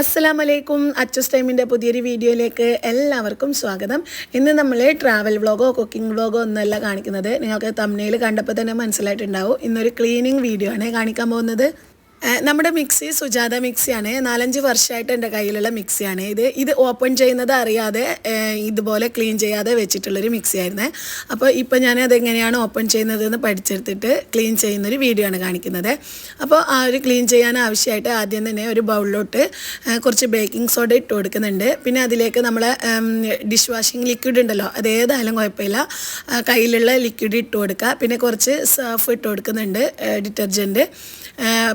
അസ്സലാം വലൈക്കും അച്ചസ് ടൈമിന്റെ പുതിയൊരു വീഡിയോയിലേക്ക് എല്ലാവർക്കും സ്വാഗതം. ഇന്ന് നമ്മൾ ട്രാവൽ വ്ളോഗോ കുക്കിംഗ് വ്ളോഗോ ഒന്നുമല്ല കാണിക്കുന്നത്. നിങ്ങൾക്ക് തമ്മിൽ കണ്ടപ്പോൾ തന്നെ മനസ്സിലായിട്ടുണ്ടാവും. ഇന്നൊരു ക്ലീനിങ് വീഡിയോ ആണ് കാണിക്കാൻ പോകുന്നത്. നമ്മുടെ മിക്സി സുജാത മിക്സിയാണ്. നാലഞ്ച് വർഷമായിട്ട് എന്റെ കയ്യിലുള്ള മിക്സിയാണ്. ഇത് ഇത് ഓപ്പൺ ചെയ്യുന്നത് അറിയാതെ ഇതുപോലെ ക്ലീൻ ചെയ്യാതെ വെച്ചിട്ടുള്ളൊരു മിക്സി ആയിരുന്നേ അപ്പോൾ ഇപ്പോൾ ഞാൻ അതെങ്ങനെയാണ് ഓപ്പൺ ചെയ്യുന്നതെന്ന് പഠിച്ചെടുത്തിട്ട് ക്ലീൻ ചെയ്യുന്നൊരു വീഡിയോ ആണ് കാണിക്കുന്നത്. അപ്പോൾ ആ ഒരു ക്ലീൻ ചെയ്യാൻ ആവശ്യമായിട്ട് ആദ്യം തന്നെ ഒരു ബൗളിലോട്ട് കുറച്ച് ബേക്കിംഗ് സോഡ ഇട്ട് കൊടുക്കുന്നുണ്ട്. പിന്നെ അതിലേക്ക് നമ്മൾ ഡിഷ് വാഷിംഗ് ലിക്വിഡ് ഉണ്ടല്ലോ അത് ഏതായാലും കുഴപ്പമില്ല. കയ്യിലുള്ള ലിക്വിഡ് ഇട്ട് കൊടുക്കുക. പിന്നെ കുറച്ച് സർഫ് ഇട്ട് കൊടുക്കുന്നുണ്ട് ഡിറ്റർജന്റ്.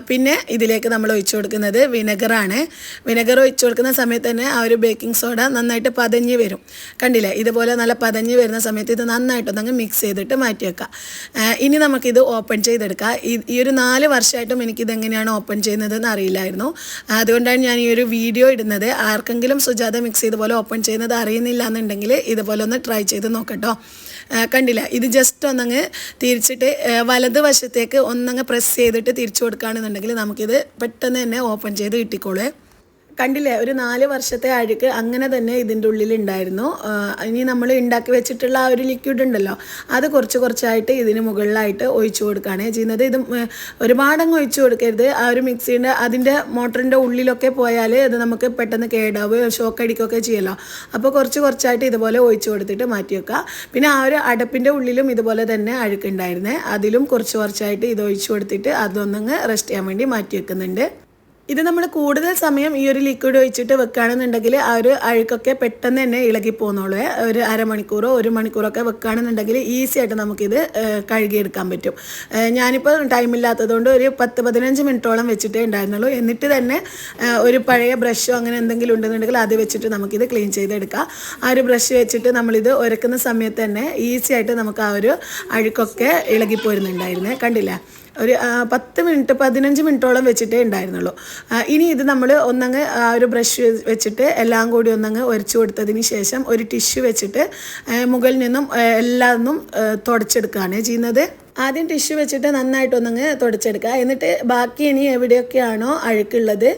പിന്നെ ഇതിലേക്ക് നമ്മൾ ഒഴിച്ചു കൊടുക്കുന്നത് വിനെഗറാണ്. വിനെഗർ ഒഴിച്ചു കൊടുക്കുന്ന സമയത്ത് തന്നെ ആ ഒരു ബേക്കിംഗ് സോഡ നന്നായിട്ട് പതഞ്ഞ് വരും. കണ്ടില്ലേ? ഇതുപോലെ നല്ല പതഞ്ഞ് വരുന്ന സമയത്ത് ഇത് നന്നായിട്ടൊന്നങ്ങ് മിക്സ് ചെയ്തിട്ട് മാറ്റി വെക്കാം. ഇനി നമുക്കിത് ഓപ്പൺ ചെയ്തെടുക്കാം. ഈ- ഒരു നാല് വർഷമായിട്ടും എനിക്കിത് എങ്ങനെയാണ് ഓപ്പൺ ചെയ്യുന്നതെന്ന് അറിയില്ലായിരുന്നു. അതുകൊണ്ടാണ് ഞാൻ ഈ ഒരു വീഡിയോ ഇടുന്നത്. ആർക്കെങ്കിലും സുജാത മിക്സ് ഇതുപോലെ ഓപ്പൺ ചെയ്യുന്നത് അറിയുന്നില്ല എന്നുണ്ടെങ്കിൽ ഇതുപോലെ ഒന്ന് ട്രൈ ചെയ്ത് നോക്കട്ടോ. കണ്ടില്ല? ഇത് ജസ്റ്റ് ഒന്നങ്ങ് തിരിച്ചിട്ട് വലത് വശത്തേക്ക് ഒന്നങ്ങ് പ്രസ് ചെയ്തിട്ട് തിരിച്ചു കൊടുക്കുകയാണെന്നുണ്ടെങ്കിൽ നമുക്കിത് പെട്ടെന്ന് തന്നെ ഓപ്പൺ ചെയ്ത് കിട്ടിക്കോളേ കണ്ടില്ലേ ഒരു നാല് വർഷത്തെ അഴുക്ക് അങ്ങനെ തന്നെ ഇതിന്റെ ഉള്ളിലുണ്ടായിരുന്നു. ഇനി നമ്മൾ ഉണ്ടാക്കി വെച്ചിട്ടുള്ള ആ ഒരു ലിക്വിഡ് ഉണ്ടല്ലോ അത് കുറച്ച് കുറച്ചായിട്ട് ഇതിന് മുകളിലായിട്ട് ഒഴിച്ചു കൊടുക്കുകയാണ് ചെയ്യുന്നത്. ഇത് ഒരുപാടങ്ങ് ഒഴിച്ചു കൊടുക്കരുത്. ആ ഒരു മിക്സീന്റെ അതിന്റെ മോട്ടറിന്റെ ഉള്ളിലൊക്കെ പോയാൽ ഇത് നമുക്ക് പെട്ടെന്ന് കേടാവുകയോ ഷോക്ക് അടിക്കുകയൊക്കെ ചെയ്യല്ലോ. അപ്പോൾ കുറച്ച് കുറച്ചായിട്ട് ഇതുപോലെ ഒഴിച്ചു കൊടുത്തിട്ട് മാറ്റി വെക്കുക. പിന്നെ ആ ഒരു അടപ്പിന്റെ ഉള്ളിലും ഇതുപോലെ തന്നെ അഴുക്കുണ്ടായിരുന്നേ. അതിലും കുറച്ച് കുറച്ചായിട്ട് ഇത് ഒഴിച്ചു കൊടുത്തിട്ട് അതൊന്നങ്ങ് റെസ്റ്റ് ചെയ്യാൻ വേണ്ടി മാറ്റി വെക്കുന്നുണ്ട്. ഇത് നമ്മൾ കൂടുതൽ സമയം ഈ ഒരു ലിക്വിഡ് ഒഴിച്ചിട്ട് വെക്കുകയാണെന്നുണ്ടെങ്കിൽ ആ ഒരു അഴുക്കൊക്കെ പെട്ടെന്ന് തന്നെ ഇളകി പോകുന്നുള്ളൂ ഒരു അരമണിക്കൂറോ ഒരു മണിക്കൂറൊക്കെ വെക്കുകയാണെന്നുണ്ടെങ്കിൽ ഈസി ആയിട്ട് നമുക്കിത് കഴുകിയെടുക്കാൻ പറ്റും. ഞാനിപ്പോൾ ടൈമില്ലാത്തതുകൊണ്ട് ഒരു പത്ത് പതിനഞ്ച് മിനിറ്റോളം വെച്ചിട്ടേ ഉണ്ടായിരുന്നുള്ളൂ. എന്നിട്ട് തന്നെ ഒരു പഴയ ബ്രഷോ അങ്ങനെ എന്തെങ്കിലും ഉണ്ടെന്നുണ്ടെങ്കിൽ അത് വെച്ചിട്ട് നമുക്കിത് ക്ലീൻ ചെയ്തെടുക്കാം. ആ ഒരു ബ്രഷ് വെച്ചിട്ട് നമ്മളിത് ഉരക്കുന്ന സമയത്ത് തന്നെ ഈസി ആയിട്ട് നമുക്ക് ആ ഒരു അഴുക്കൊക്കെ ഇളകി പോരുന്നുണ്ടായിരുന്നേ. കണ്ടില്ല? ഒരു പത്ത് മിനിറ്റ് പതിനഞ്ച് മിനിറ്റോളം വെച്ചിട്ടേ ഉണ്ടായിരുന്നുള്ളൂ. ഇനി ഇത് നമ്മൾ ഒന്നങ്ങ് ഒരു ബ്രഷ് വെച്ചിട്ട് എല്ലാം കൂടി ഒന്നങ്ങ് ഒരച്ചു കൊടുത്തതിന് ശേഷം ഒരു ടിഷ്യൂ വെച്ചിട്ട് മുകളിൽ നിന്നും എല്ലാം തുടച്ചെടുക്കുകയാണ് ചെയ്യുന്നത്. ആദ്യം ടിഷ്യൂ വെച്ചിട്ട് നന്നായിട്ടൊന്നങ്ങ് തുടച്ചെടുക്കുക. എന്നിട്ട് ബാക്കി ഇനി എവിടെയൊക്കെയാണോ അഴുക്കുള്ളത്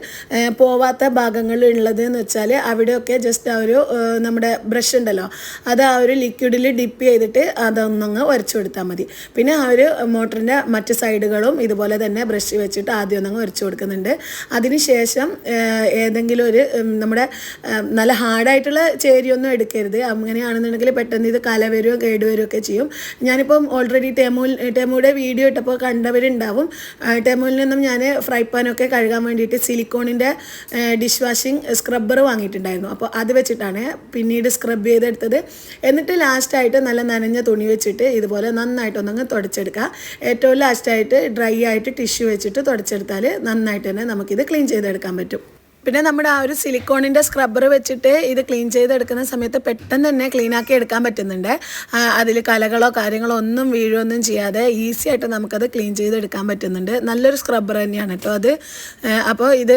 പോവാത്ത ഭാഗങ്ങളുള്ളത് എന്ന് വെച്ചാൽ അവിടെയൊക്കെ ജസ്റ്റ് ആ ഒരു നമ്മുടെ ബ്രഷ് ഉണ്ടല്ലോ അത് ആ ഒരു ലിക്വിഡിൽ ഡിപ്പ് ചെയ്തിട്ട് അതൊന്നങ്ങ് ഉരച്ചു കൊടുത്താൽ മതി. പിന്നെ ആ ഒരു മോട്ടറിന്റെ മറ്റ് സൈഡുകളും ഇതുപോലെ തന്നെ ബ്രഷ് വെച്ചിട്ട് ആദ്യം ഒന്നങ്ങ് ഉരച്ചു കൊടുക്കുന്നുണ്ട്. അതിനുശേഷം ഏതെങ്കിലും ഒരു നമ്മുടെ നല്ല ഹാർഡായിട്ടുള്ള ചേരിയൊന്നും എടുക്കരുത്. അങ്ങനെയാണെന്നുണ്ടെങ്കിൽ പെട്ടെന്ന് ഇത് കല വരുമോ കേടുവരുമോ ഒക്കെ ചെയ്യും. ഞാനിപ്പം ഓൾറെഡി ടെമൂൽ ടെമുയുടെ വീഡിയോ ഇട്ടപ്പോൾ കണ്ടവരുണ്ടാവും. ടെമുവിൽ നിന്നും ഞാൻ ഫ്രൈ പാനൊക്കെ കഴുകാൻ വേണ്ടിയിട്ട് സിലിക്കോണിന്റെ ഡിഷ് വാഷിംഗ് സ്ക്രബ്ബർ വാങ്ങിയിട്ടുണ്ടായിരുന്നു. അപ്പോൾ അത് വെച്ചിട്ടാണ് പിന്നീട് സ്ക്രബ് ചെയ്തെടുത്തത്. എന്നിട്ട് ലാസ്റ്റായിട്ട് നല്ല നനഞ്ഞ തുണി വെച്ചിട്ട് ഇതുപോലെ നന്നായിട്ടൊന്നങ്ങ് തുടച്ചെടുക്കുക. ഏറ്റവും ലാസ്റ്റായിട്ട് ഡ്രൈ ആയിട്ട് ടിഷ്യൂ വെച്ചിട്ട് തുടച്ചെടുത്താൽ നന്നായിട്ട് തന്നെ നമുക്കിത് ക്ലീൻ ചെയ്തെടുക്കാൻ പറ്റും. പിന്നെ നമ്മുടെ ആ ഒരു സിലിക്കോണിന്റെ സ്ക്രബ്ബർ വെച്ചിട്ട് ഇത് ക്ലീൻ ചെയ്തെടുക്കുന്ന സമയത്ത് പെട്ടെന്ന് തന്നെ ക്ലീൻ ആക്കി എടുക്കാൻ പറ്റുന്നുണ്ട്. അതിൽ കലകളോ കാര്യങ്ങളോ ഒന്നും വീഴുകയൊന്നും ചെയ്യാതെ ഈസി ആയിട്ട് നമുക്കത് ക്ലീൻ ചെയ്തെടുക്കാൻ പറ്റുന്നുണ്ട്. നല്ലൊരു സ്ക്രബ്ബർ തന്നെയാണ് കേട്ടോ അത്. അപ്പോൾ ഇത്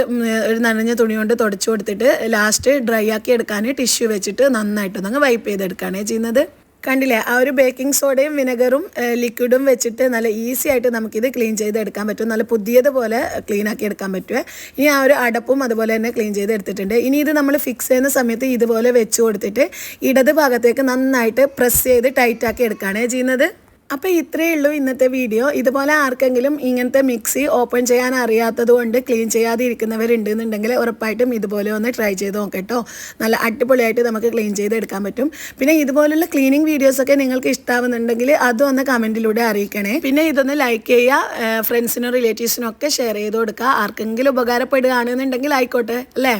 ഒരു നനഞ്ഞ തുണി കൊണ്ട് തുടച്ചു കൊടുത്തിട്ട് ലാസ്റ്റ് ഡ്രൈ ആക്കി എടുക്കാൻ ടിഷ്യൂ വെച്ചിട്ട് നന്നായിട്ട് നന്നായിട്ടൊന്നങ്ങ് വൈപ്പ് ചെയ്തെടുക്കുകയാണ് ചെയ്യുന്നത്. കണ്ടില്ലേ? ആ ഒരു ബേക്കിംഗ് സോഡയും വിനെഗറും ലിക്വിഡും വെച്ചിട്ട് നല്ല ഈസി ആയിട്ട് നമുക്കിത് ക്ലീൻ ചെയ്തെടുക്കാൻ പറ്റും. നല്ല പുതിയതുപോലെ ക്ലീൻ ആക്കി എടുക്കാൻ പറ്റുമേ ഇനി ആ ഒരു അടപ്പും അതുപോലെ തന്നെ ക്ലീൻ ചെയ്തെടുത്തിട്ടുണ്ട്. ഇനി ഇത് നമ്മൾ ഫിക്സ് ചെയ്യുന്ന സമയത്ത് ഇതുപോലെ വെച്ച് കൊടുത്തിട്ട് ഇടത് ഭാഗത്തേക്ക് നന്നായിട്ട് പ്രസ് ചെയ്ത് ടൈറ്റാക്കി എടുക്കുകയാണ് ചെയ്യുന്നത്. അപ്പോൾ ഇത്രയേ ഉള്ളൂ ഇന്നത്തെ വീഡിയോ. ഇതുപോലെ ആർക്കെങ്കിലും ഇങ്ങനത്തെ മിക്സി ഓപ്പൺ ചെയ്യാൻ അറിയാത്തത് കൊണ്ട് ക്ലീൻ ചെയ്യാതെ ഇരിക്കുന്നവരുണ്ടെന്നുണ്ടെങ്കിൽ ഉറപ്പായിട്ടും ഇതുപോലെ ഒന്ന് ട്രൈ ചെയ്ത് നോക്കട്ടോ നല്ല അടിപൊളിയായിട്ട് നമുക്ക് ക്ലീൻ ചെയ്തെടുക്കാൻ പറ്റും. പിന്നെ ഇതുപോലുള്ള ക്ലീനിങ് വീഡിയോസൊക്കെ നിങ്ങൾക്ക് ഇഷ്ടാവുന്നുണ്ടെങ്കിൽ അതും ഒന്ന് കമന്റിലൂടെ അറിയിക്കണേ. പിന്നെ ഇതൊന്ന് ലൈക്ക് ചെയ്യുക ഫ്രണ്ട്സിനും റിലേറ്റീവ്സിനും ഒക്കെ ഷെയർ ചെയ്ത് കൊടുക്കുക. ആർക്കെങ്കിലും ഉപകാരപ്പെടുകയാണെന്നുണ്ടെങ്കിൽ ആയിക്കോട്ടെ അല്ലേ?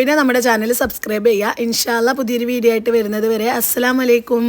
പിന്നെ നമ്മുടെ ചാനൽ സബ്സ്ക്രൈബ് ചെയ്യുക. ഇൻഷാല്ല പുതിയൊരു വീഡിയോ ആയിട്ട് വരുന്നത് വരെ. അസ്സാം വലൈക്കും